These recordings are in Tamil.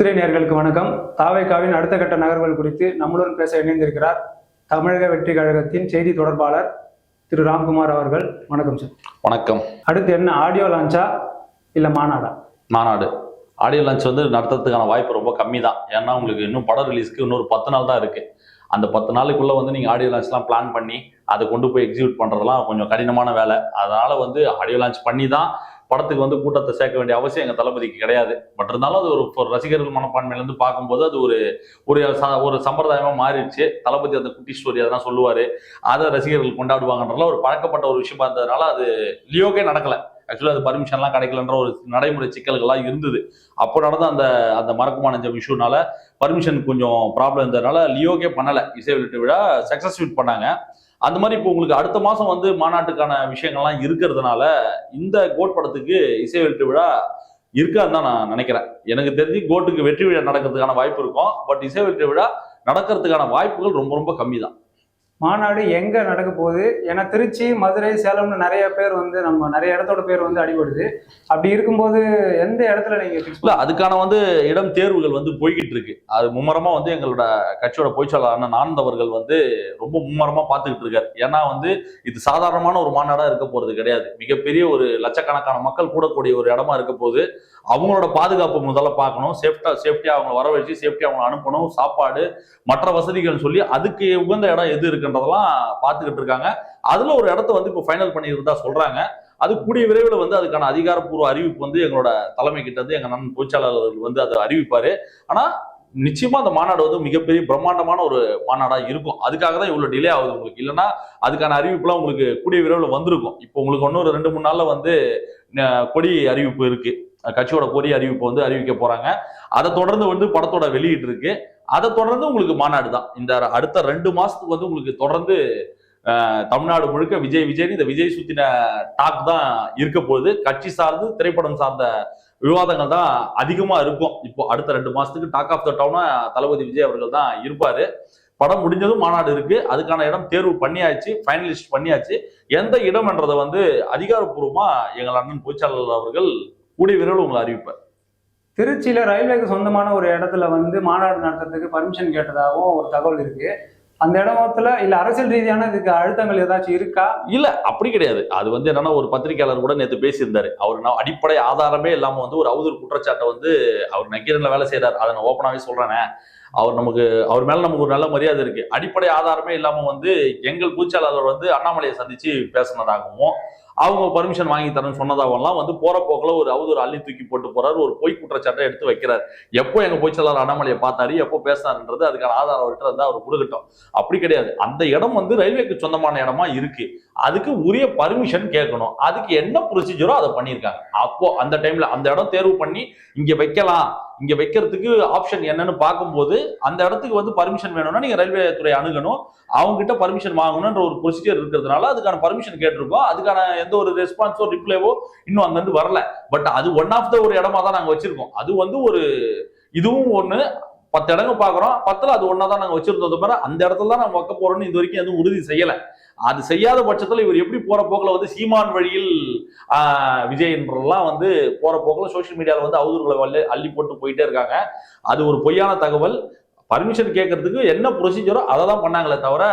முத்திரை நேர்களுக்கு வணக்கம். தாவேகாவின் அடுத்த கட்ட நகர்வுகள் குறித்து நம்மளுடன் பேச இணைந்திருக்கிறார் தமிழக வெற்றி கழகத்தின் செய்தி தொடர்பாளர் திரு ராம்குமார் அவர்கள். வணக்கம் சார் வணக்கம். அடுத்து என்ன ஆடியோ லான்ச்சா இல்லை மாநாடா? மாநாடு. ஆடியோ லான்ச் வந்து நடத்துறதுக்கான வாய்ப்பு ரொம்ப கம்மி தான் ஏன்னா உங்களுக்கு இன்னும் படம் ரிலீஸ்க்கு இன்னொரு பத்து நாள் தான் இருக்கு. அந்த பத்து நாளுக்குள்ள வந்து நீங்க ஆடியோ லான்ச்லாம் பிளான் பண்ணி அதை கொண்டு போய் எக்ஸிக்யூட் பண்றதெல்லாம் கொஞ்சம் கடினமான வேலை. அதனால வந்து ஆடியோ லான்ச் பண்ணி தான் படத்துக்கு வந்து கூட்டத்தை சேர்க்க வேண்டிய அவசியம் எங்கள் தளபதிக்கு கிடையாது. பட் இருந்தாலும் அது ஒரு ரசிகர்கள் மனப்பான்மையிலேருந்து பார்க்கும்போது அது ஒரு ஒரு ச- ஒரு சம்பிரதாயமாக மாறிடுச்சு. தளபதி அந்த குட்டி ஸ்டோரி அதெல்லாம் சொல்லுவார். அதை ரசிகர்கள் கொண்டாடுவாங்கன்றதுல ஒரு பழக்கப்பட்ட ஒரு விஷயமா இருந்ததுனால அது லியோக்கே நடக்கலை. ஆக்சுவலாக அது பர்மிஷன்லாம் கிடைக்கலன்ற ஒரு நடைமுறை சிக்கல்கள்லாம் இருந்தது. அப்போ நடந்த அந்த அந்த மறக்குமா நெஞ்சம் இஷ்யூனால பர்மிஷன் கொஞ்சம் ப்ராப்ளம் இருந்ததுனால லியோக்கே பண்ணலை. இசை வெளியீட்டு விழா சக்ஸஸ்ஃபுல் பண்ணாங்க. அந்த மாதிரி இப்போ உங்களுக்கு அடுத்த மாதம் வந்து மாநாட்டுக்கான விஷயங்கள்லாம் இருக்கிறதுனால இந்த கோட் படத்துக்கு இசை வெற்றி விழா இருக்கான்னு தான் நான் நினைக்கிறேன். எனக்கு தெரிஞ்சு கோட்டுக்கு வெற்றி விழா நடக்கிறதுக்கான வாய்ப்பு இருக்கும். பட் இசை வெற்றி விழா நடக்கிறதுக்கான வாய்ப்புகள் ரொம்ப ரொம்ப கம்மி தான் மாநாடு எங்கே நடக்க போகுது? ஏன்னா திருச்சி மதுரை சேலம்னு நிறைய பேர் வந்து நம்ம நிறைய இடத்தோட பேர் வந்து அடிபடுது. அப்படி இருக்கும்போது எந்த இடத்துல நீங்கள் அதுக்கான வந்து இடம் தேர்வுகள் வந்து போய்கிட்டு இருக்கு. அது மும்மரமாக வந்து எங்களோட கட்சியோட பொய்ச்சாளரான ஆனந்த் அவர்கள் வந்து ரொம்ப மும்மரமாக பார்த்துக்கிட்டு இருக்காரு. ஏன்னா வந்து இது சாதாரணமான ஒரு மாநாடாக இருக்க போகிறது கிடையாது. மிகப்பெரிய ஒரு லட்சக்கணக்கான மக்கள் கூடக்கூடிய ஒரு இடமா இருக்க போகுது. அவங்களோட பாதுகாப்பு முதல்ல பார்க்கணும். சேஃப்டா சேஃப்டியாக அவங்களை வர வச்சு அவங்களை அனுப்பணும். சாப்பாடு மற்ற வசதிகள் சொல்லி அதுக்கு உகந்த இடம் எது இருக்குன்றதெல்லாம் பார்த்துக்கிட்டு இருக்காங்க அதுல ஒரு இடத்த வந்து இப்போ ஃபைனல் பண்ணியிருந்தா சொல்றாங்க. அது கூடிய விரைவில் வந்து அதுக்கான அதிகாரப்பூர்வ அறிவிப்பு வந்து எங்களோட தலைமை கிட்ட வந்து எங்க நண்பன் பொதுச்செயலாளர்கள் வந்து அதை அறிவிப்பாரு. ஆனா நிச்சயமா அந்த மாநாடு வந்து மிகப்பெரிய பிரம்மாண்டமான ஒரு மாநாடா இருக்கும். அதுக்காக தான் இவ்வளவு டிலே ஆகுது உங்களுக்கு. இல்லைன்னா அதுக்கான அறிவிப்புலாம் உங்களுக்கு கூடிய விரைவில் வந்திருக்கும். இப்போ உங்களுக்கு இன்னும் ஒரு ரெண்டு மூணு நாள்ல வந்து கொடி அறிவிப்பு இருக்கு. கட்சியோட கொடி அறிவிப்பு வந்து அறிவிக்க போறாங்க. அதை தொடர்ந்து வந்து படத்தோட வெளியீடு இருக்கு. அதை தொடர்ந்து உங்களுக்கு மாநாடு தான். இந்த அடுத்த ரெண்டு மாசத்துக்கு வந்து உங்களுக்கு தொடர்ந்து தமிழ்நாடு முழுக்க விஜய் விஜய் இந்த விஜய் சுத்தின டாக் தான் இருக்க போகுது. கட்சி சார்ந்து திரைப்படம் சார்ந்த விவாதங்கள் தான் அதிகமா இருக்கும். இப்போ அடுத்த ரெண்டு மாசத்துக்கு டாக் ஆஃப் த டவுனா தளபதி விஜய் அவர்கள் தான் இருப்பாரு. படம் முடிஞ்சதும் மாநாடு இருக்கு. அதுக்கான இடம் தேர்வு பண்ணியாச்சு ஃபைனலிஸ்ட் பண்ணியாச்சு. எந்த இடம்ன்றதை வந்து அதிகாரப்பூர்வமா எங்கள் அண்ணன் பொய்ச்சாளர் அவர்கள் கூடிய விரைவில் உங்களை அறிவிப்பார். திருச்சியில ரயில்வேக்கு சொந்தமான ஒரு இடத்துல வந்து மாநாடு நடத்துறதுக்கு பர்மிஷன் கேட்டதாகவும் ஒரு தகவல் இருக்கு. அந்த இடத்துல இல்ல அரசியல் ரீதியான இதுக்கு அழுத்தங்கள் ஏதாச்சும் இருக்கா? இல்ல அப்படி கிடையாது. அது வந்து என்னன்னா ஒரு பத்திரிகையாளர் கூட நேற்று பேசியிருந்தாரு. அவர் நான் அடிப்படை ஆதாரமே இல்லாம வந்து ஒரு அவதூறு குற்றச்சாட்டை வந்து அவர் நக்கீரன்ல வேலை செய்யறாரு அதை நான் ஓப்பனாவே சொல்றேனே. அவர் நமக்கு அவர் மேல நமக்கு ஒரு நல்ல மரியாதை இருக்கு. அடிப்படை ஆதாரமே இல்லாம வந்து எங்கள் பூச்சாளர் வந்து அண்ணாமலையை சந்திச்சு பேசினதாகவும் அவங்க பர்மிஷன் வாங்கி தரேன்னு சொன்னதாகலாம் வந்து போற போக்குல ஒரு அவதூறு அள்ளி தூக்கி போட்டு போறாரு ஒரு பொய் குற்றச்சாட்டை எடுத்து வைக்கிறார். எப்போ எங்க பொய்ச்சலாளர் அண்ணாமலையை பார்த்தாரு. எப்போ பேசினாருன்றது அதுக்கான ஆதாரம் அவர்கிட்ட இருந்தால் அவர் கொடுக்கட்டும். அப்படி கிடையாது. அந்த இடம் வந்து ரயில்வேக்கு சொந்தமான இடமா இருக்கு. அதுக்கு உரிய பர்மிஷன் கேட்கணும். அதுக்கு என்ன ப்ரொசீஜரோ அதை பண்ணியிருக்காங்க. அப்போ அந்த டைம்ல அந்த இடம் தேர்வு பண்ணி இங்க வைக்கலாம். இங்க வைக்கிறதுக்கு ஆப்ஷன் என்னன்னு பார்க்கும்போது அந்த இடத்துக்கு வந்து பர்மிஷன் வேணும்னா நீங்க ரயில்வே துறை அணுகணும். அவங்க கிட்ட பர்மிஷன் வாங்கணும்ன்ற ஒரு ப்ரொசீஜர் இருக்கிறதுனால அதுக்கான பர்மிஷன் கேட்டிருக்கோம். அதுக்கான எந்த ஒரு ரெஸ்பான்ஸோ ரிப்ளைவோ இன்னும் அங்கிருந்து வரல. பட் அது ஒன் ஆஃப் த ஒரு இடமா தான் நாங்க வச்சிருக்கோம். அது வந்து ஒரு இதுவும் ஒண்ணு. பத்து இடங்க பாக்குறோம் பத்துல அது ஒன்னா தான் நாங்க வச்சிருந்தோம். அந்த இடத்துல தான் நாங்க வைக்க போறோம்னு இது வரைக்கும் எதுவும் உறுதி செய்யலை. அது செய்யாத பட்சத்தில் இவர் எப்படி போற போக்கில் வந்து சீமான் வழியில் விஜய் என்றெல்லாம் வந்து போற போக்கில் சோஷியல் மீடியாவில் வந்து அவதூறுகளை வல்ல- அள்ளி போட்டு போயிட்டே இருக்காங்க. அது ஒரு பொய்யான தகவல். பர்மிஷன் கேட்கறதுக்கு என்ன ப்ரொசீஜரோ அதை தான் பண்ணாங்களே தவிர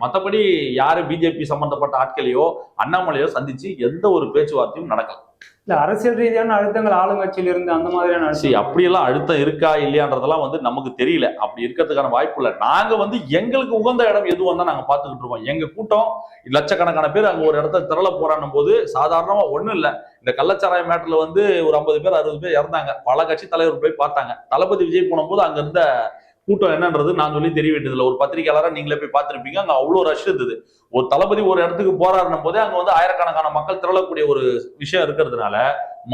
மற்றபடி யாரு பிஜேபி சம்பந்தப்பட்ட ஆட்களையோ அண்ணாமலையோ சந்திச்சு எந்த ஒரு பேச்சுவார்த்தையும் நடக்கல. இல்ல அரசியல் ரீதியான அழுத்தங்கள் ஆளுங்கட்சியில இருந்து அந்த மாதிரியான சரி அப்படியெல்லாம் அழுத்தம் இருக்கா இல்லையான்றதெல்லாம் வந்து நமக்கு தெரியல. அப்படி இருக்கிறதுக்கான வாய்ப்பு இல்லை. நாங்க வந்து எங்களுக்கு உகந்த இடம் எதுவும் தான் நாங்க பார்த்துக்கிட்டு இருக்கோம். எங்க கூட்டம் லட்சக்கணக்கான பேர் அங்க ஒரு இடத்த திரள போறான்னும் போது சாதாரணமா ஒண்ணும் இல்ல. இந்த கள்ளச்சாராய மேட்டர்ல வந்து ஒரு ஐம்பது பேர் அறுபது பேர் இறந்தாங்க. பல கட்சி தலைவர் போய் பார்த்தாங்க. தளபதி விஜய் போனபோது அங்க இருந்த கூட்டம் என்னன்றது நான் சொல்லி தெரிய ஒரு பத்திரிகையாளராக நீங்களே போய் பார்த்துருப்பீங்க. அங்கே அவ்வளோ ரஷ் இருந்தது. ஒரு தளபதி ஒரு இடத்துக்கு போராடும் போதே அங்கே வந்து ஆயிரக்கணக்கான மக்கள் திரளக்கூடிய ஒரு விஷயம் இருக்கிறதுனால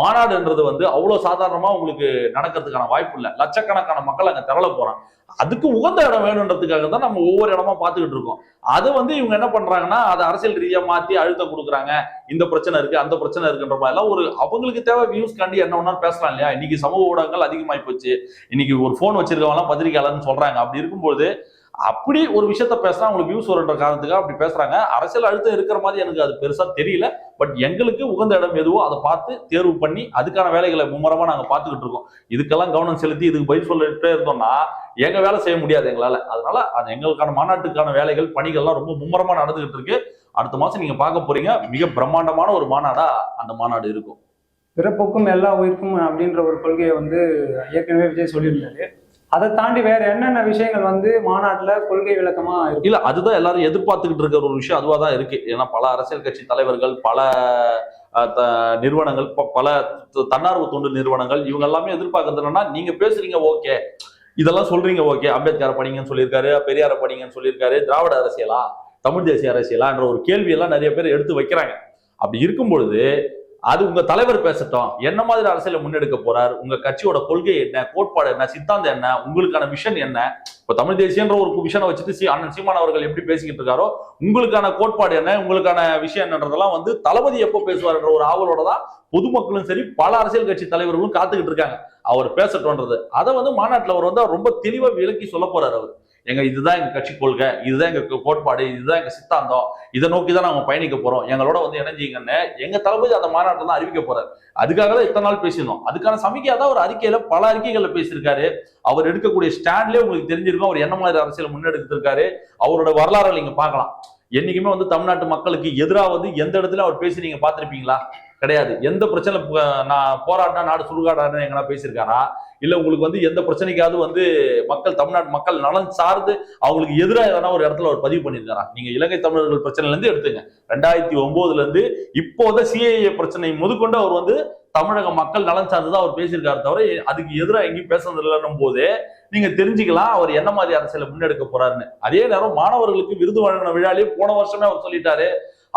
மாநாடுன்றது வந்து அவ்வளோ சாதாரணமாக உங்களுக்கு நடக்கிறதுக்கான வாய்ப்பு இல்லை. லட்சக்கணக்கான மக்கள் அங்கே திரள போகிறான் அதுக்கு உகந்த இடம் வேணுன்றதுக்காக தான் நம்ம ஒவ்வொரு இடமா பார்த்துக்கிட்டு இருக்கோம். அதை வந்து இவங்க என்ன பண்றாங்கன்னா அதை அரசியல் ரீதியா மாத்தி அழுத்தம் கொடுக்குறாங்க. இந்த பிரச்சனை இருக்கு அந்த பிரச்சனை இருக்குன்ற மாதிரி எல்லாம் ஒரு அவங்களுக்கு தேவை வியூஸ் காண்டி என்ன வேணாலும் பேசலாம் இல்லையா? இன்னைக்கு சமூக ஊடகங்கள் அதிகமாகி போச்சு. இன்னைக்கு ஒரு ஃபோன் வச்சிருக்கவங்களாம் பத்திரிகையாளர்னு சொல்றாங்க. அப்படி இருக்கும்போது அப்படி ஒரு விஷயத்த பேசுனா அவங்களுக்கு வியூஸ் வருன்ற காரணத்துக்காக அப்படி பேசுறாங்க. அரசியல் அழுத்தம் இருக்கிற மாதிரி எனக்கு அது பெருசா தெரியல. பட் எங்களுக்கு உகந்த இடம் எதுவோ அதை பார்த்து தேர்வு பண்ணி அதுக்கான வேலைகளை மும்முரமா நாங்க பார்த்துக்கிட்டு இருக்கோம். இதுக்கெல்லாம் கவனம் செலுத்தி இதுக்கு பதில் சொல்லிட்டே இருந்தோம்னா எங்க வேலை செய்ய முடியாது எங்களால. அதனால அது எங்களுக்கான மாநாட்டுக்கான வேலைகள் பணிகள்லாம் ரொம்ப மும்முரமா நடந்துகிட்டு இருக்கு. அடுத்த மாசம் நீங்க பார்க்க போறீங்க. மிக பிரம்மாண்டமான ஒரு மாநாடா அந்த மாநாடு இருக்கும். பிறப்புக்கும் எல்லா உயிருக்கும் அப்படின்ற ஒரு கொள்கையை வந்து ஏற்கனவே விஜய் சொல்லியிருந்தாரு. அதை தாண்டி வேற என்னென்ன விஷயங்கள் வந்து மாநாட்டுல கொள்கை விளக்கமா இல்ல அதுதான் எல்லாரும் எதிர்பார்த்துக்கிட்டு இருக்கிற ஒரு விஷயம். அதுவா தான் இருக்கு. ஏன்னா பல அரசியல் கட்சி தலைவர்கள் பல த- நிறுவனங்கள் ப- பல தன்னார்வ தொண்டு நிறுவனங்கள் இவங்க எல்லாமே எதிர்பார்க்கறது என்னன்னா நீங்க பேசுறீங்க ஓகே. இதெல்லாம் சொல்றீங்க ஓகே. அம்பேத்கர் படிங்கன்னு சொல்லியிருக்காரு பெரியார படிங்கன்னு சொல்லியிருக்காரு. திராவிட அரசியலா? தமிழ் தேசிய அரசியலான்ற ஒரு கேள்வியெல்லாம் நிறைய பேர் எடுத்து வைக்கிறாங்க. அப்படி இருக்கும் பொழுது அது உங்க தலைவர் பேசட்டும். என்ன மாதிரி அரசியலை முன்னெடுக்க போறார்? உங்க கட்சியோட கொள்கை என்ன? கோட்பாடு என்ன? சித்தாந்தம் என்ன? உங்களுக்கான விஷன் என்ன? இப்ப தமிழ் தேசியன்ற ஒரு விஷனை வச்சுட்டு சி அண்ணன் சீமான் அவர்கள் எப்படி பேசிக்கிட்டு இருக்காரோ உங்களுக்கான கோட்பாடு என்ன? உங்களுக்கான விஷயம் என்னன்றதெல்லாம் வந்து தளபதி எப்போ பேசுவார்ன்ற ஒரு ஆவலோட தான் பொதுமக்களும் சரி பல அரசியல் கட்சி தலைவர்களும் காத்துக்கிட்டு இருக்காங்க. அவர் பேசட்டும்ன்றது. அதை வந்து மாநாட்டில் அவர் வந்து ரொம்ப தெளிவா விளக்கி சொல்ல போறாரு அவர். எங்க இதுதான் எங்க கட்சி கொள்கை இதுதான் எங்க கோட்பாடு இதுதான் எங்க சித்தாந்தம். இதை நோக்கி தான் நாங்க பயணிக்க போறோம். எங்களோட வந்து இணைஞ்சிங்கன்னு எங்க தளபதி அந்த மாநாட்டில் தான் அறிவிக்க போறாரு. அதுக்காக தான் இத்தனை நாள் பேசியிருந்தோம். அதுக்கான சமிக்கையா தான் ஒரு அறிக்கையில பல அறிக்கைகள்ல பேசியிருக்காரு. அவர் எடுக்கக்கூடிய ஸ்டாண்ட்லயே உங்களுக்கு தெரிஞ்சிருக்கும். அவர் என்ன மாதிரி அரசியல் முன்னெடுத்திருக்காரு அவரோட வரலாறுகள் நீங்க பார்க்கலாம். என்னைக்குமே வந்து தமிழ்நாட்டு மக்களுக்கு எதிராக வந்து எந்த இடத்துல அவர் பேசி நீங்க பார்த்திருப்பீங்களா? கிடையாது. எந்த பிரச்சனை நான் போராடினா நாடு சுடுகாடான்னு எங்கன்னா பேசியிருக்காரா? இல்லை உங்களுக்கு வந்து எந்த பிரச்சனைக்காவது வந்து மக்கள் தமிழ்நாட்டு மக்கள் நலன் சார்ந்து அவங்களுக்கு எதிராக எதனா ஒரு இடத்துல அவர் பதிவு பண்ணியிருக்காரா? நீங்க இலங்கை தமிழர்கள் பிரச்சனையிலேருந்து எடுத்துங்க. ரெண்டாயிரத்தி ஒன்பதுலேருந்து இப்போதான் இப்போத சிஏஏ பிரச்சனை முதுகொண்டு அவர் வந்து தமிழக மக்கள் நலன் சார்ந்து தான் அவர் பேசியிருக்காரு தவிர அதுக்கு எதிராக எங்கேயும் பேசுறது இல்லைன்னும் போது நீங்க தெரிஞ்சுக்கலாம் அவர் என்ன மாதிரி அரசியலை முன்னெடுக்க போறாருன்னு. அதே நேரம் மாணவர்களுக்கு விருது வழங்கின விழாலே போன வருஷமே அவர் சொல்லிட்டாரு.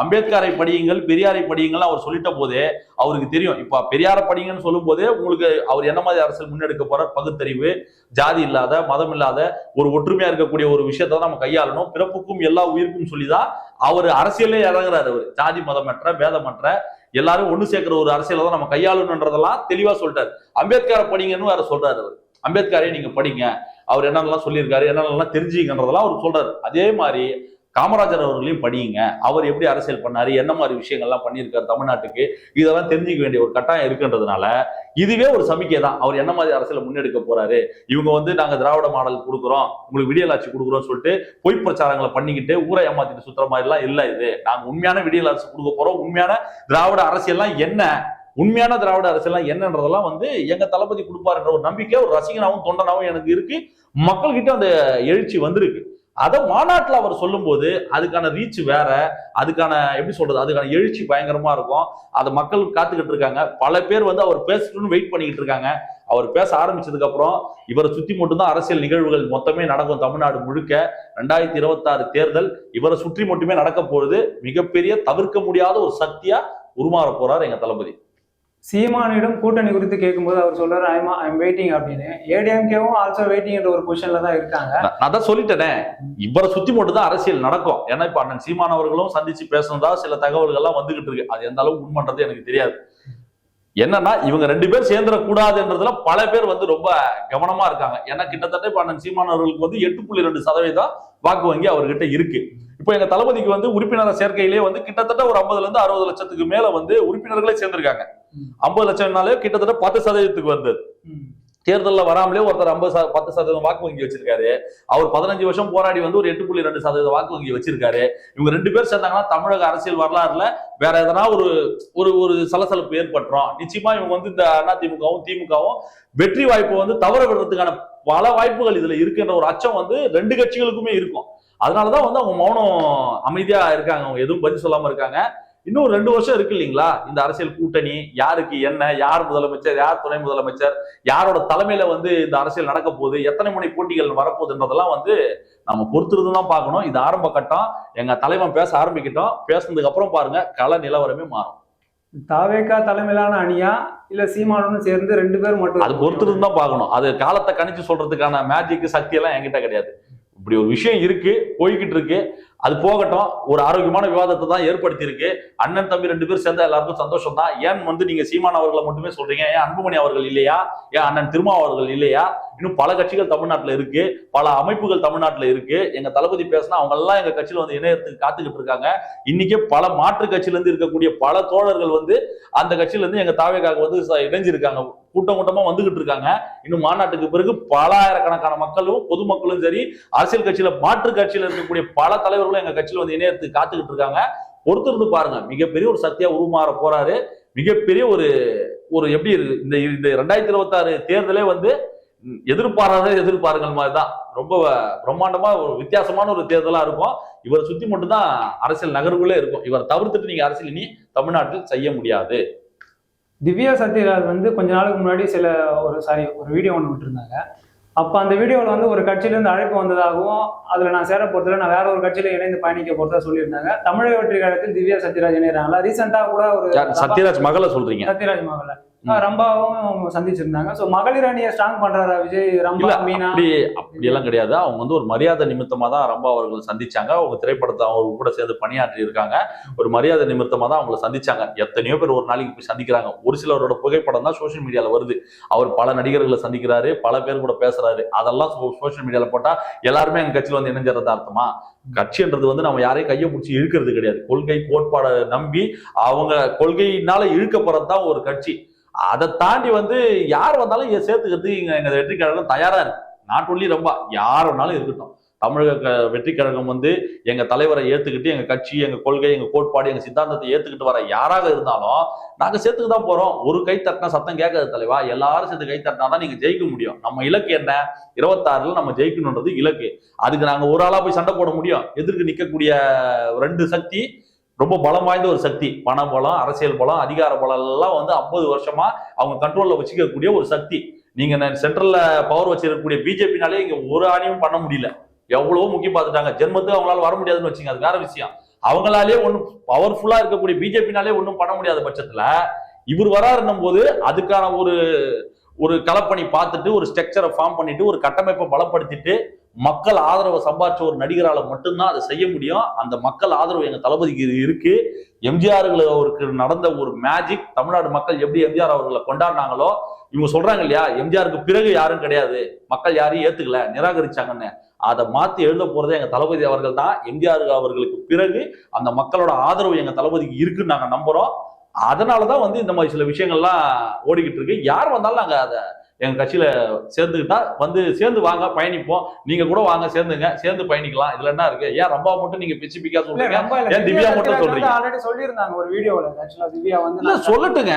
அம்பேத்கரை படியுங்கள் பெரியாரை படியுங்கள் அவர் சொல்லிட்ட போதே அவருக்கு தெரியும். இப்ப பெரியாரை படிங்கன்னு சொல்லும் போதே உங்களுக்கு அவர் என்ன மாதிரி அரசியல் முன்னெடுக்க போறார்? பகுத்தறிவு ஜாதி இல்லாத மதம் இல்லாத ஒரு ஒற்றுமையா இருக்கக்கூடிய ஒரு விஷயத்தை தான் நம்ம கையாளணும். பிறப்புக்கும் எல்லா உயிருக்கும் சொல்லிதான் அவர் அரசியலே இறங்குறாரு அவர். ஜாதி மதமற்ற பேதமற்ற எல்லாரும் ஒண்ணு சேர்க்கிற ஒரு அரசியலை தான் நம்ம கையாளணுன்றதெல்லாம் தெளிவா சொல்லிட்டாரு. அம்பேத்கரை படிங்கன்னு வேற சொல்றாரு அவர். அம்பேத்கரை நீங்க படிங்க. அவர் என்னென்னலாம் சொல்லியிருக்காரு என்னென்னலாம் தெரிஞ்சுங்கன்றதெல்லாம் அவர் சொல்றாரு. அதே மாதிரி காமராஜர் அவர்களையும் படியுங்க. அவர் எப்படி அரசியல் பண்ணாரு என்ன மாதிரி விஷயங்கள்லாம் பண்ணியிருக்காரு தமிழ்நாட்டுக்கு இதெல்லாம் தெரிஞ்சுக்க வேண்டிய ஒரு கட்டாயம் இருக்குன்றதுனால இதுவே ஒரு சமிக்கை தான் அவர் என்ன மாதிரி அரசியலை முன்னெடுக்க போறாரு இவங்க வந்து நாங்க திராவிட மாடல் கொடுக்குறோம் உங்களுக்கு விடியலாட்சி கொடுக்குறோம் சொல்லிட்டு பொய் பிரச்சாரங்களை பண்ணிக்கிட்டு ஊரை ஏமாத்திட்டு சுத்துற மாதிரி எல்லாம் இல்ல இது. நாங்க உண்மையான விடியல் அரசு கொடுக்க போறோம் உண்மையான திராவிட அரசியல்லாம் என்ன? உண்மையான திராவிட அரசியல்லாம் என்னன்றதெல்லாம் வந்து எங்க தளபதி கொடுப்பாருன்ற ஒரு நம்பிக்கை ஒரு ரசிகனாவும் தொண்டனாவும் எனக்கு இருக்கு. மக்கள்கிட்ட அந்த எழுச்சி வந்திருக்கு. அதை மாநாட்டில் அவர் சொல்லும்போது அதுக்கான ரீச் வேற அதுக்கான எப்படி சொல்றது அதுக்கான எழுச்சி பயங்கரமா இருக்கும். அதை மக்கள் காத்துக்கிட்டு இருக்காங்க. பல பேர் வந்து அவர் பேசணும்னு வெயிட் பண்ணிக்கிட்டு இருக்காங்க. அவர் பேச ஆரம்பிச்சதுக்கு அப்புறம் இவரை சுத்தி மட்டும்தான் அரசியல் நிகழ்வுகள் மொத்தமே நடக்கும் தமிழ்நாடு முழுக்க. ரெண்டாயிரத்தி இருபத்தாறு தேர்தல் இவரை சுற்றி மட்டுமே நடக்க போறது மிகப்பெரிய தவிர்க்க முடியாத ஒரு சக்தியா உருமாற போறார் எங்க தளபதி. சீமானிடம் கூட்டணி குறித்து கேட்கும்போது அவர் சொல்றாரு ஐம் ஐம் வெயிட்டிங் அப்படின்னு. ஏடிஎம்கேவும் ஆல்சோ வெயிட்டிங் ஒரு பொசிஷன்ல தான் இருக்காங்க. நான் தான் சொல்லிட்டேனே. இவரை சுத்தி மட்டும் தான் அரசியல் நடக்கும். ஏன்னா இப்ப அண்ணன் சீமான் அவர்களும் சந்திச்சு பேசுனதா சில தகவல்கள் எல்லாம் வந்துகிட்டு இருக்கு. அது எந்த அளவுக்கு உண்மைன்றது எனக்கு தெரியாது. என்னன்னா இவங்க ரெண்டு பேர் சேர்ந்துடக்கூடாதுன்றதுல பல பேர் வந்து ரொம்ப கவனமா இருக்காங்க. ஏன்னா கிட்டத்தட்ட இப்ப அண்ணன் சீமான் அவர்களுக்கு வந்து எட்டு புள்ளி ரெண்டு சதவீதம் வாக்கு வங்கி அவர்கிட்ட இருக்கு. இப்போ எங்க தளபதிக்கு வந்து உறுப்பினர் சேர்க்கையிலே வந்து கிட்டத்தட்ட ஒரு ஐம்பதுல இருந்து அறுபது லட்சத்துக்கு மேல வந்து உறுப்பினர்களே சேர்ந்திருக்காங்க. ஐம்பது லட்சம்னாலே கிட்டத்தட்ட பத்து சதவீதத்துக்கு வந்தது. தேர்தலில் வராமலே ஒருத்தர் ஐம்பது பத்து சதவீதம் வாக்கு வங்கி வச்சிருக்காரு. அவர் பதினஞ்சு வருஷம் போராடி வந்து ஒரு எட்டு புள்ளி ரெண்டு சதவீதம் வாக்கு வங்கி வச்சிருக்காரு. இவங்க ரெண்டு பேர் சேர்ந்தாங்கன்னா தமிழக அரசியல் வரலாறுல வேற எதனா ஒரு ஒரு ஒரு சலசலப்பு ஏற்பட்டுரும். நிச்சயமா இவங்க வந்து இந்த அதிமுகவும் திமுகவும் வெற்றி வாய்ப்பை வந்து தவற விடுறதுக்கான பல வாய்ப்புகள் இதுல இருக்குன்ற ஒரு அச்சம் வந்து ரெண்டு கட்சிகளுக்குமே இருக்கும். அதனாலதான் வந்து அவங்க மௌனம் அமைதியா இருக்காங்க. அவங்க எதுவும் பதில் சொல்லாம இருக்காங்க. இன்னும் ரெண்டு வருஷம் இருக்கு இல்லைங்களா? இந்த அரசியல் கூட்டணி யாருக்கு என்ன யார் முதலமைச்சர் யார் துணை முதலமைச்சர் யாரோட தலைமையில வந்து இந்த அரசியல் நடக்க போகுது எத்தனை முனை போட்டிகள் வரப்போகுதுன்றதெல்லாம் வந்து நம்ம பொறுத்திருந்து தான் பார்க்கணும். இது ஆரம்ப கட்டம். எங்க தலைவன் பேச ஆரம்பிக்கிட்டோம். பேசுனதுக்கு அப்புறம் பாருங்க கள நிலவரமே மாறும். தாவேக்கா தலைமையிலான அணியா இல்ல சீமானுடன் சேர்ந்து ரெண்டு பேர் மட்டும் அது பொறுத்திருந்து தான் பார்க்கணும். அது காலத்தை கணிச்சு சொல்றதுக்கான மேஜிக் சக்தி எல்லாம் என்கிட்ட கிடையாது. இப்படி ஒரு விஷயம் இருக்கு போய்கிட்டு இருக்கு. அது போகட்டும் ஒரு ஆரோக்கியமான விவாதத்தை தான் ஏற்படுத்தியிருக்கு. அண்ணன் தம்பி ரெண்டு பேரும் சேர்ந்தா எல்லாருக்கும் சந்தோஷம் தான் ஏன் வந்து நீங்க சீமான் அவர்களை மட்டுமே சொல்றீங்க? ஏன் அன்புமணி அவர்கள் இல்லையா? ஏன் அண்ணன் திருமா அவர்கள் இல்லையா? இன்னும் பல கட்சிகள் தமிழ்நாட்டில் இருக்கு. பல அமைப்புகள் தமிழ்நாட்டில் இருக்கு. எங்க தளபதி பேசினா அவங்க எல்லாம் எங்க கட்சியில வந்து இணையத்துக்கு காத்துக்கிட்டு இருக்காங்க. இன்னைக்கே பல மாற்று கட்சியில இருந்து இருக்கக்கூடிய பல தோழர்கள் வந்து அந்த கட்சியில இருந்து எங்க தாவேக்காக வந்து இணைஞ்சிருக்காங்க. கூட்டம் கூட்டமா வந்துகிட்டு இருக்காங்க. இன்னும் மாநாட்டுக்கு பிறகு பல ஆயிரக்கணக்கான மக்களும் பொதுமக்களும் சரி அரசியல் கட்சியில மாற்று கட்சியில இருக்கக்கூடிய பல தலைவர்களும் எங்க கட்சியில வந்து இணையத்துக்கு காத்துக்கிட்டு இருக்காங்க. பொறுத்திருந்து பாருங்க. மிகப்பெரிய ஒரு சத்தியா உருமாற போறாரு. மிகப்பெரிய ஒரு ஒரு எப்படி இருக்கு இந்த இந்த ரெண்டாயிரத்தி இருபத்தாறு தேர்தலே வந்து எதிர்பாராத எதிர்பாருங்கள் மாதிரி தான் ரொம்ப பிரம்மாண்டமா ஒரு வித்தியாசமான ஒரு தேர்தலா இருக்கும். இவரை சுத்தி மட்டும்தான் அரசியல் நகர்வுகளே இருக்கும். இவரை தவிர்த்துட்டு நீங்க அரசியல் இனி தமிழ்நாட்டில் செய்ய முடியாது. திவ்யா சத்யராஜ் வந்து கொஞ்ச நாளுக்கு முன்னாடி சில ஒரு சாரி ஒரு வீடியோ ஒன்று விட்டுருந்தாங்க. அப்போ அந்த வீடியோவில் வந்து ஒரு கட்சியிலேருந்து அழைப்பு வந்ததாகவும் அதில் நான் சேர போகிறதுல நான் வேற ஒரு கட்சியில இணைந்து பயணிக்க போகிறதா சொல்லியிருந்தாங்க. தமிழக வெற்றி கழகத்தில் திவ்யா சத்யராஜ் இணையறாங்களா? ரீசெண்டாக கூட ஒரு யார்? சத்யராஜ் மகளை சொல்றீங்க. சத்யராஜ் மகள. ரம்பாவும் சந்திச்சிருந்தாங்க. ஸோ மகளிர் அணியை ஸ்ட்ராங் பண்றாரா விஜய் ரம்பா மீனா? அப்படி அப்படியெல்லாம் கிடையாது. அவங்க வந்து ஒரு மரியாதை நிமித்தமா தான் ரம்பா அவர்கள் சந்திச்சாங்க. அவங்க திரைப்படத்தை அவங்க கூட சேர்ந்து பணியாற்றி இருக்காங்க. ஒரு மரியாதை நிமித்தமா தான் அவங்களை சந்திச்சாங்க. எத்தனையோ பேர் ஒரு நாளைக்கு போய் சந்திக்கிறாங்க. ஒரு சிலரோட புகைப்படம் தான் சோஷியல் மீடியால வருது. அவர் பல நடிகர்களை சந்திக்கிறாரு பல பேர் கூட பேசுறாரு. அதெல்லாம் சோஷியல் மீடியால போட்டா எல்லாருமே எங்க கட்சியில வந்து இணைஞ்சறதா அர்த்தமா? கட்சின்றது வந்து நம்ம யாரையும் கையை பிடிச்சி இழுக்கிறது கிடையாது. கொள்கை கோட்பாடை நம்பி அவங்க கொள்கையினால இழுக்கப்படுறது தான் ஒரு கட்சி. அதை தாண்டி வந்து யார் வந்தாலும் சேர்த்துக்கிறது சேர்த்துக்கிறதுக்கு இங்க எங்க வெற்றி கழகம் தயாரா இருக்கு. நாட் ஒன்லி ரொம்ப யார் வேணாலும் இருக்கட்டும். தமிழக க- வெற்றி கழகம் வந்து எங்க தலைவரை ஏத்துக்கிட்டு எங்க கட்சி எங்க கொள்கை எங்க கோட்பாடு எங்க சித்தாந்தத்தை ஏத்துக்கிட்டு வர யாராக இருந்தாலும் நாங்க சேர்த்துக்கு தான் போறோம். ஒரு கை தட்டினா சத்தம் கேட்காது தலைவா. எல்லாரும் சேர்த்து கை தட்டினா தான் நீங்க ஜெயிக்க முடியும். நம்ம இலக்கு என்ன? இருபத்தாறுல நம்ம ஜெயிக்கணுன்றது இலக்கு. அதுக்கு நாங்க ஒரு ஆளா போய் சண்டை போட முடியும். எதிர்க்கு நிக்கக்கூடிய ரெண்டு சக்தி ரொம்ப பலம் வாய்ந்த ஒரு சக்தி. பண பலம் அரசியல் பலம் அதிகார பலம் எல்லாம் வந்து ஐம்பது வருஷமா அவங்க கண்ட்ரோல்ல வச்சுக்கக்கூடிய ஒரு சக்தி. நீங்க சென்ட்ரல்ல பவர் வச்சிருக்கக்கூடிய பிஜேபினாலே இங்க ஒரு ஆணையும் பண்ண முடியல. எவ்வளவோ முக்கியம் பார்த்துட்டாங்க. ஜென்மத்துக்கு அவங்களால வர முடியாதுன்னு வச்சுங்க அது வேற விஷயம். அவங்களாலே ஒன்றும் பவர்ஃபுல்லா இருக்கக்கூடிய பிஜேபினாலே ஒன்றும் பண்ண முடியாத பட்சத்துல இவர் வராருன்னும் போது அதுக்கான ஒரு ஒரு கலப்பணி பார்த்துட்டு ஒரு ஸ்ட்ரக்சரை ஃபார்ம் பண்ணிட்டு ஒரு கட்டமைப்பை பலப்படுத்திட்டு மக்கள் ஆதரவை சம்பாதிச்ச ஒரு நடிகரால மட்டும்தான் அதை செய்ய முடியும். அந்த மக்கள் ஆதரவு எங்க தளபதிக்கு இருக்கு. எம்ஜிஆர் அவருக்கு நடந்த ஒரு மேஜிக் தமிழ்நாடு மக்கள் எப்படி எம்ஜிஆர் அவர்களை கொண்டாடினாங்களோ இவங்க சொல்றாங்க இல்லையா எம்ஜிஆருக்கு பிறகு யாரும் கிடையாது. மக்கள் யாரையும் ஏத்துக்கல நிராகரிச்சாங்கன்னு. அதை மாத்தி எழுத போறதே எங்க தளபதி அவர்கள் தான். எம்ஜிஆர் அவர்களுக்கு பிறகு அந்த மக்களோட ஆதரவு எங்க தளபதிக்கு இருக்குன்னு நாங்க நம்புறோம். அதனாலதான் வந்து இந்த மாதிரி சில விஷயங்கள்லாம் ஓடிக்கிட்டு இருக்கு. யார் வந்தாலும் நாங்க அதை எங்க கட்சியில சேர்ந்துக்கிட்டா வந்து சேர்ந்து வாங்க பயணிப்போம். நீங்க கூட வாங்க சேர்ந்துங்க. சேர்ந்து பயணிக்கலாம். இதுல என்ன இருக்கு? ஏன் ரொம்ப மட்டும் நீங்க ஸ்பெசிபிக்கா சொல்றீங்க? ஏன் திவ்யா மட்டும் சொல்றீங்க? ஆல்ரெடி சொல்லியிருந்தாங்க ஒரு வீடியோல. ஆக்சுவலா திவ்யா வந்து இல்ல சொல்லட்டுங்க.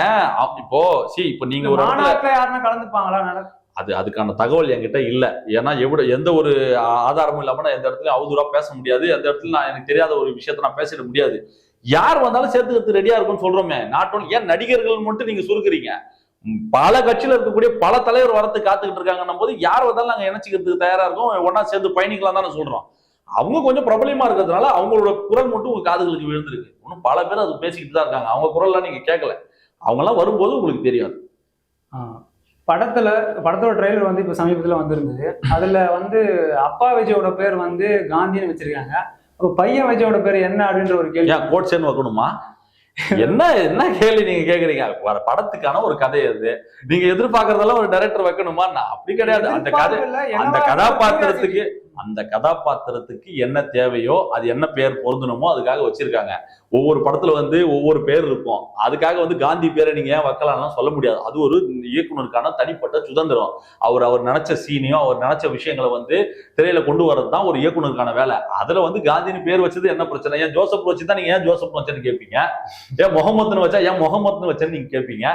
இப்போ சி இப்போ நீங்க ஒரு யாருன்னா கலந்துப்பாங்களா? அது அதுக்கான தகவல் என்கிட்ட இல்ல. ஏன்னா எவ்வளவு எந்த ஒரு ஆதாரமும் இல்லாம நான் எந்த இடத்துலயும் அவதூறா பேச முடியாது. அந்த இடத்துல நான் எனக்கு தெரியாத ஒரு விஷயத்த நான் பேசிட முடியாது. யார் வந்தாலும் சேர்த்துக்கிறது ரெடியா இருக்கும்னு சொல்றோமே. நாட் only- ஏன் நடிகர்கள் மட்டும் நீங்க சுருக்குறீங்க? பல கட்சியில இருக்கக்கூடிய பல தலைவர் வரத்துக்கு காத்துக்கிட்டு இருக்காங்கன்னும் போது யார் வந்தாலும் நாங்க இணைச்சிக்கிறதுக்கு தயாரா இருக்கோம். ஒன்னா சேர்ந்து பயணிக்கலாம் தானே சொல்றோம். அவங்க கொஞ்சம் பிரபலமா இருக்கிறதுனால அவங்களோட குரல் மட்டும் உங்க காதுகளுக்கு விழுந்திருக்கு. இன்னும் பல பேர் அது பேசிக்கிட்டு தான் இருக்காங்க. அவங்க குரல்லாம் நீங்க கேட்கல. அவங்க எல்லாம் வரும்போது உங்களுக்கு தெரியாது. படத்துல படத்தோட ட்ரெய்லர் வந்து இப்ப சமீபத்துல வந்திருந்தது. அதுல வந்து அப்பா விஜயோட பேர் வந்து காந்தின்னு வச்சிருக்காங்க. அப்ப பையன் விஜயோட பேர் என்ன அப்படின்ற ஒரு கேள்வி. ஏன் கோட் சேர்ந்து வைக்கணுமா? என்ன என்ன கேள்வி நீங்க கேக்குறீங்க? வர படத்துக்கான ஒரு கதை அது. நீங்க எதிர்பார்க்கறதெல்லாம் ஒரு டைரக்டர் வைக்கணுமா? நான் அப்படி கிடையாது. அந்த கதை அந்த கதாபாத்திரத்துக்கு அந்த கதாபாத்திரத்துக்கு என்ன தேவையோ அது என்ன பேர் பொருந்தணுமோ அதுக்காக வச்சிருக்காங்க. ஒவ்வொரு படத்துல வந்து ஒவ்வொரு பேர் இருக்கும். அதுக்காக வந்து காந்தி பேரை நீங்க ஏன் வைக்கலாம்லாம் சொல்ல முடியாது. அது ஒரு இயக்குனருக்கான தனிப்பட்ட சுதந்திரம். அவர் அவர் நினைச்ச சீனையும் அவர் நினைச்ச விஷயங்களை வந்து திரையில கொண்டு வரது தான் ஒரு இயக்குனருக்கான வேலை. அதுல வந்து காந்தின்னு பேர் வச்சது என்ன பிரச்சனை? ஏன் ஜோசப் வச்சு தான் நீங்க ஏன் ஜோசப் வச்சேன்னு கேட்பீங்க ஏன் முகமதுன்னு வச்சா ஏன் முகமதுன்னு வச்சேன்னு நீங்க கேட்பீங்க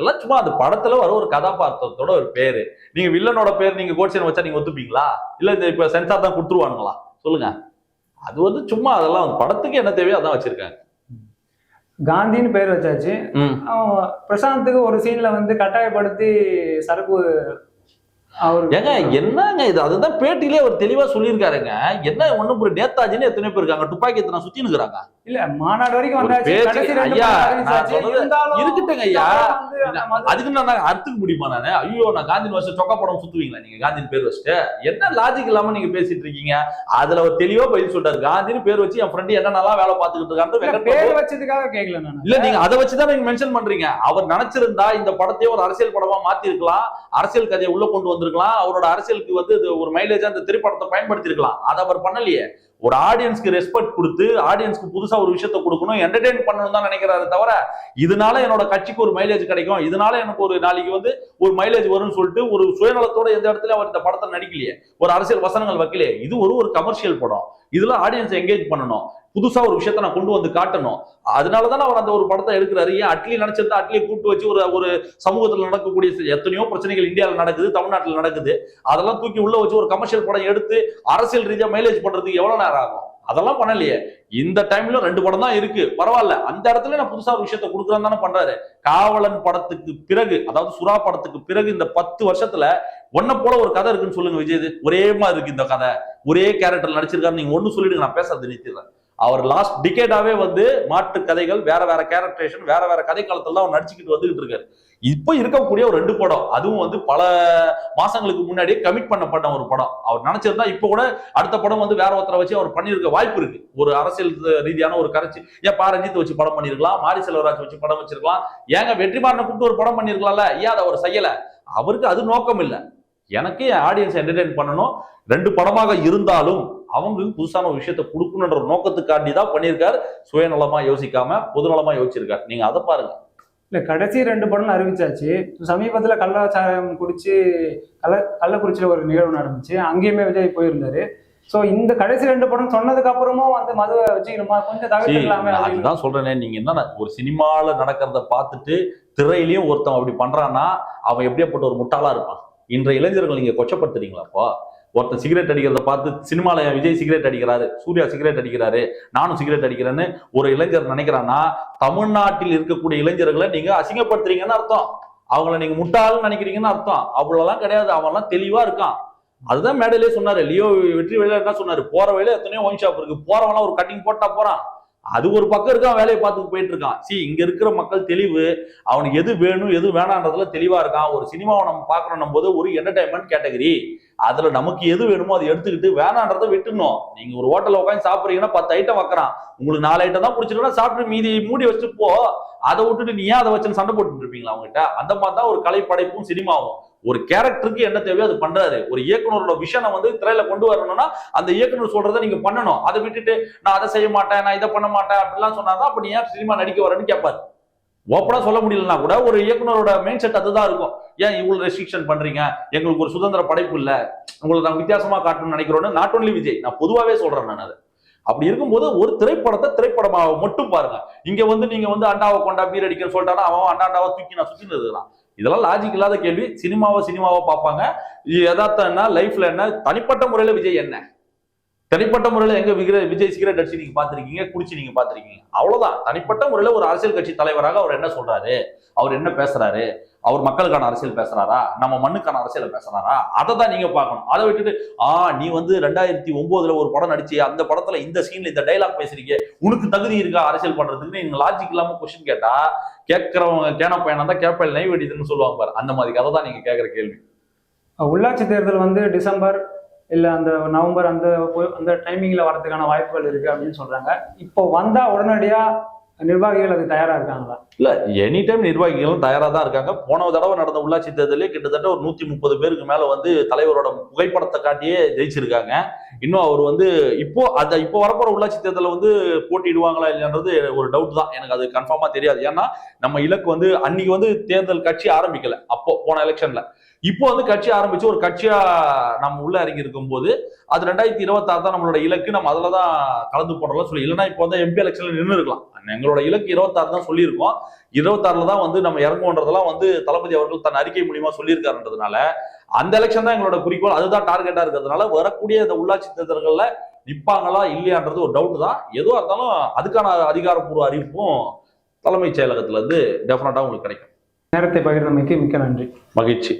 இதெல்லாம் சும்மா அந்த படத்துல வர ஒரு கதாபாத்திரத்தோட ஒரு பேரு. நீங்க வில்லனோட பேர் நீங்க கோட்சேன் வச்சா நீங்க ஒத்துப்பீங்களா? இல்ல இந்த இப்ப சென்சார் தான் கொடுத்துருவானுங்களா? சொல்லுங்க. அது வந்து சும்மா அதெல்லாம் படத்துக்கு என்ன தேவையோ அதான் வச்சிருக்காங்க. காந்தின்னு பேர் வச்சாச்சு. பிரசாந்துக்கு ஒரு சீன்ல வந்து கட்டாயப்படுத்தி சரக்கு ஏங்க என்னங்க இது? அதுதான் பேட்டியிலே அவர் தெளிவா சொல்லியிருக்காருங்க. என்ன ஒண்ணும் ஒரு நேதாஜின்னு எத்தனை பேர் இருக்காங்க? துப்பாக்கி எத்தனை சுத்தி நிக்கிறாங்க இல்ல மாநாடு வரைக்கும் ஒரு இருக்கட்டுங்க ஐயா. அதுக்கு நான் அறுத்துக்க முடியுமா நானு? ஐயோ நான் காந்தி வச்சு சொக்கா படம் சுத்துவீங்களா நீங்க? காந்தின் பேர் வச்சுட்டு. என்ன லாஜிக் இல்லாம நீங்க பேசிட்டு இருக்கீங்க? அதுல அவர் தெளிவா பதில் சொல்றாரு காந்தின்னு பேர் வச்சு என் ஃப்ரெண்டு என்ன நல்லா வேலை பார்த்துக்கிட்டு பிரபு பேர் வச்சதுக்காக கேட்கல நான். இல்ல நீங்க அதை வச்சுதான் நீங்க மென்ஷன் பண்றீங்க. அவர் நினைச்சிருந்தா இந்த படத்தையே ஒரு அரசியல் படமா மாத்தி இருக்கலாம் அரசியல் கதையை உள்ள கொண்டு வந்திருக்கலாம். அவரோட அரசியலுக்கு வந்து ஒரு மைலேஜா அந்த திரைப்படத்தை பயன்படுத்தி இருக்கலாம் அதை அவர் பண்ணலையே. ஒரு ஆடியன்ஸ்க்கு ரெஸ்பெக்ட் கொடுத்து ஆடியன்ஸ்க்கு புதுசா ஒரு விஷயத்த கொடுக்கணும் என்டர்டெயின் பண்ணணும் தான் நினைக்கிறாரு தவிர இதனால என்னோட கட்சிக்கு ஒரு மைலேஜ் கிடைக்கும். இதனால எனக்கு ஒரு நாளைக்கு வந்து ஒரு மைலேஜ் வரும்னு சொல்லிட்டு ஒரு சுயநலத்தோட எந்த இடத்துல அவர் இந்த படத்தை நடிக்கலையே. ஒரு அரசியல் வசனங்கள் வைக்கலையே. இது ஒரு ஒரு கமர்ஷியல் படம். இதுல ஆடியன்ஸ் எங்கேஜ் பண்ணணும். புதுசா ஒரு விஷயத்த நான் கொண்டு வந்து காட்டணும். அதனாலதான் அவர் அந்த ஒரு படத்தை எடுக்கிறாரு. ஏன் அட்லி நினைச்சிருந்தா அட்லியை கூப்பிட்டு வச்சு ஒரு ஒரு சமூகத்தில் நடக்கக்கூடிய எத்தனையோ பிரச்சனைகள் இந்தியாவில் நடக்குது தமிழ்நாட்டில் நடக்குது. அதெல்லாம் தூக்கி உள்ள வச்சு ஒரு கமர்ஷியல் படம் எடுத்து அரசியல் ரீதியாக மைலேஜ் பண்றதுக்கு எவ்வளவு நேரம் ஆகும் அதெல்லாம் பண்ணலையே. இந்த டைம்ல ரெண்டு படம் தான் இருக்கு. பரவாயில்ல. அந்த இடத்துல நான் புதுசா ஒரு விஷயத்த கொடுக்குறேன் தானே பண்றாரு. காவலன் படத்துக்கு பிறகு அதாவது சுறா படத்துக்கு பிறகு இந்த பத்து வருஷத்துல ஒன்ன போல ஒரு கதை இருக்குன்னு சொல்லுங்க விஜய் ஒரே மாதிரி இருக்கு இந்த கதை. ஒரே கேரக்டர் நடிச்சிருக்காரு. நீங்க ஒண்ணு சொல்லிடுங்க நான் பேசுறது நிறுத்திடுறேன். அவர் லாஸ்ட் டிகேடாவே வந்து மாற்று கதைகள் வேற வேற கேரக்டரேஷன் வேற வேற கதை காலத்துல தான் அவர் நடிச்சுக்கிட்டு வந்துகிட்டு இருக்காரு. இப்போ இருக்கக்கூடிய ஒரு ரெண்டு படம் அதுவும் வந்து பல மாசங்களுக்கு முன்னாடியே கமிட் பண்ணப்பட்ட ஒரு படம். அவர் நினைச்சிருந்தா இப்போ கூட அடுத்த படம் வந்து வேற ஒருத்தரை வச்சு அவர் பண்ணியிருக்க வாய்ப்பு இருக்கு. ஒரு அரசியல் ரீதியான ஒரு கரைச்சி. ஏன் பாரஞ்சித் வச்சு படம் பண்ணிருக்கலாம் மாரி செல்வராஜ் வச்சு படம் வச்சிருக்கலாம். ஏங்க வெற்றிமாறனை கூப்பிட்டு ஒரு படம் பண்ணிருக்கலாம்ல ஏன் அதை அவர் செய்யல? அவருக்கு அது நோக்கம் இல்லை. எனக்கு என் ஆடியன்ஸ் என்டர்டெயின் பண்ணணும். ரெண்டு படமாக இருந்தாலும் அவங்களுக்கு புதுசான ஒரு விஷயத்த கொடுக்கணுன்ற ஒரு நோக்கத்துக்காண்டி தான் பண்ணியிருக்காரு. சுயநலமா யோசிக்காம பொதுநலமா யோசிச்சிருக்காரு. நீங்க அதை பாருங்க. இல்ல கடைசி ரெண்டு படம் அறிவிச்சாச்சு. சமீபத்துல கள்ளச்சாரம் குடிச்சு கள்ள கள்ளக்குறிச்சியில ஒரு நிகழ்வு நடந்துச்சு. அங்கேயுமே விஜய் போயிருந்தாரு. சோ இந்த கடைசி ரெண்டு படம் சொன்னதுக்கு அப்புறமும் வந்து மதுவை வச்சுக்கணுமா? கொஞ்சம் அப்படின்னு. அதுதான் சொல்றேனே. நீங்க என்ன ஒரு சினிமால நடக்கிறத பார்த்துட்டு திரையிலயும் ஒருத்தன் அப்படி பண்றான்னா அவன் எப்படியாப்பட்ட ஒரு முட்டாளா இருப்பான்? இன்றைய இளைஞர்கள் நீங்க கொச்சப்படுத்துறீங்களாப்பா ஒருத்தன் சிகரெட் அடிக்கிறத பார்த்து சினிமாவில் விஜய் சிகரெட் அடிக்கிறாரு சூர்யா சிகரெட் அடிக்கிறாரு நானும் சிகரெட் அடிக்கிறேன்னு ஒரு இளைஞர் நினைக்கிறான்னா தமிழ்நாட்டில் இருக்கக்கூடிய இளைஞர்களை நீங்க அசிங்கப்படுத்துறீங்கன்னு அர்த்தம். அவங்கள நீங்க முட்டாள்னு நினைக்கிறீங்கன்னு அர்த்தம். அவ்வளோலாம் கிடையாது. அவன்லாம் தெளிவா இருக்கான். அதுதான் மேடையிலே சொன்னாரு. லியோ வெற்றி வெளியில என்ன சொன்னாரு? போற வழியில எத்தனையோ ஒயின் ஷாப் இருக்கு. போறவன்லாம் ஒரு கட்டிங் போட்டா போறான். அது ஒரு பக்கம் இருக்கான் வேலையை பார்த்துட்டு போயிட்டு இருக்கான். சி இங்க இருக்கிற மக்கள் தெளிவு அவனுக்கு எது வேணும் எது வேணான்றதுல தெளிவா இருக்கான். ஒரு சினிமாவை நம்ம பாக்குறோம் போது ஒரு என்டர்டைன்மெண்ட் கேட்டகரி அதுல நமக்கு எது வேணுமோ அதை எடுத்துக்கிட்டு வேணான்றதை விட்டுணும் நீங்க ஒரு ஹோட்டல்ல உட்காந்து சாப்பிடுறீங்கன்னா பத்து ஐட்டம் வைக்கிறான். உங்களுக்கு நாலு ஐட்டம் தான் பிடிச்சிருக்கா சாப்பிட்டு மீதி மூடி வச்சுட்டு போ. அதை விட்டுட்டு நீ ஏன் அதை வச்சு சண்டை போட்டு இருப்பீங்களா அவங்ககிட்ட? அந்த மாதிரி தான் ஒரு கலை படைப்பும் சினிமாவும். ஒரு கேரக்டருக்கு என்ன தேவையோ அது பண்றாரு. ஒரு இயக்குனரோட விஷனை வந்து திரையில கொண்டு வரணும்னா அந்த இயக்குனர் சொல்றதை நீங்க பண்ணணும். அதை விட்டுட்டு நான் அதை செய்ய மாட்டேன் நான் இதை பண்ண மாட்டேன் அப்படிலாம் சொன்னாதான் அப்ப நீ ஏன் சினிமா நடிக்க வரேன்னு கேட்பாரு ஓப்பனாக சொல்ல முடியலன்னா கூட ஒரு இயக்குனரோட மெயின் செட் அதுதான் இருக்கும். ஏன் இவ்வளோ ரெஸ்ட்ரிக்ஷன் பண்றீங்க? எங்களுக்கு ஒரு சுதந்திர படைப்பு இல்லை. உங்களை நாங்கள் வித்தியாசமாக காட்டணும்னு நினைக்கிறோன்னு நாட் ஒன்லி விஜய் நான் பொதுவாகவே சொல்கிறேன் நான் அது. அப்படி இருக்கும்போது ஒரு திரைப்படத்தை திரைப்படமாக மட்டும் பாருங்க. இங்க வந்து நீங்க வந்து அண்டாவை கொண்டா பீர் அடிக்கன்னு சொல்லிட்டானா அவன் அண்டா அண்டாவை தூக்கி நான் சுத்தின்னு இருக்கிறான் இதெல்லாம் லாஜிக் இல்லாத கேள்வி. சினிமாவை சினிமாவை பார்ப்பாங்க. யதார்த்தம் என்ன? லைஃப்ல என்ன? தனிப்பட்ட முறையில விஜய் என்ன? தனிப்பட்ட முறையில் எங்க விகிர- விஜய் சிகரெட் அடிச்சு நீங்க பாத்திருக்கீங்க குடிச்சு நீங்க பாத்திருக்கீங்க அவ்வளவுதான். தனிப்பட்ட முறையில ஒரு அரசியல் கட்சி தலைவராக அவர் என்ன சொல்றாரு? அவர் என்ன பேசுறாரு? அவர் மக்களுக்கான அரசியல் பேசுறாரா? நம்ம மண்ணுக்கான அரசியல் பேசுறாரா? அதை தான் நீங்க பார்க்கணும். அதை விட்டுட்டு ஆ நீ வந்து ரெண்டாயிரத்தி ஒன்பதுல ஒரு படம் நடிச்சு அந்த படத்துல இந்த சீன்ல இந்த டைலாக் பேசுறீங்க. உனக்கு தகுதி இருக்கா அரசியல் பண்றதுக்கு நீங்க லாஜிக் இல்லாம கொஸ்டின் கேட்டா கேட்கறவங்க கேன பையனா தான் கேப்பல் நெய் வெடிதுன்னு சொல்லுவாங்க பாரு. அந்த மாதிரி கதை தான் நீங்க கேட்கற கேள்வி. உள்ளாட்சி தேர்தல் வந்து டிசம்பர் இல்லை அந்த நவம்பர் அந்த அந்த டைமிங்ல வரதுக்கான வாய்ப்புகள் இருக்கு அப்படின்னு சொல்றாங்க. இப்போ வந்தா உடனடியா நிர்வாகிகள் அது தயாரா இருக்காங்களா? இல்ல எனி டைம் நிர்வாகிகளும் தயாரா தான் இருக்காங்க. போன தடவை நடந்த உள்ளாட்சி தேர்தலே கிட்டத்தட்ட ஒரு நூத்தி முப்பது பேருக்கு மேல வந்து தலைவரோட புகைப்படத்தை காட்டியே ஜெயிச்சிருக்காங்க. இன்னும் அவர் வந்து இப்போ அந்த இப்போ வரப்போற உள்ளாட்சி தேர்தலில் வந்து போட்டிடுவாங்களா இல்லைன்றது ஒரு டவுட் தான். எனக்கு அது கன்ஃபார்மா தெரியாது. ஏன்னா நம்ம இலக்கு வந்து அன்னைக்கு வந்து தேர்தல் கட்சி ஆரம்பிக்கல. அப்போ போன எலெக்ஷன்ல இப்போ வந்து கட்சி ஆரம்பிச்சு ஒரு கட்சியா நம்ம உள்ள இறங்கி இருக்கும்போது அது ரெண்டாயிரத்தி இருபத்தாறு தான் நம்மளோட இலக்கு. நம்ம அதில் தான் கலந்து போடுறோம் சொல்லி இல்லைன்னா இப்போ வந்து எம்பி எலெக்ஷன்ல நின்று இருக்கலாம். எங்களோட இலக்கு இருபத்தாறு தான் சொல்லியிருக்கோம். இருபத்தாறுல தான் வந்து நம்ம இறங்குவோன்றதெல்லாம் வந்து தளபதி அவர்கள் தன் அறிக்கை மூலியமா சொல்லியிருக்காருன்றதுனால அந்த எலெக்ஷன் தான் எங்களோட குறிக்கோள். அதுதான் டார்கெட்டா இருக்கிறதுனால வரக்கூடிய இந்த உள்ளாட்சி தேர்தல்கள்ல நிப்பாங்களா இல்லையான்றது ஒரு டவுட் தான். எதுவா இருந்தாலும் அதுக்கான அதிகாரப்பூர்வ அறிவிப்பும் தலைமைச் செயலகத்துல இருந்து டெஃபினட்டா உங்களுக்கு கிடைக்கும். நேரத்தை பகிர்ந்தமைக்கு மிக்க நன்றி. மகிழ்ச்சி.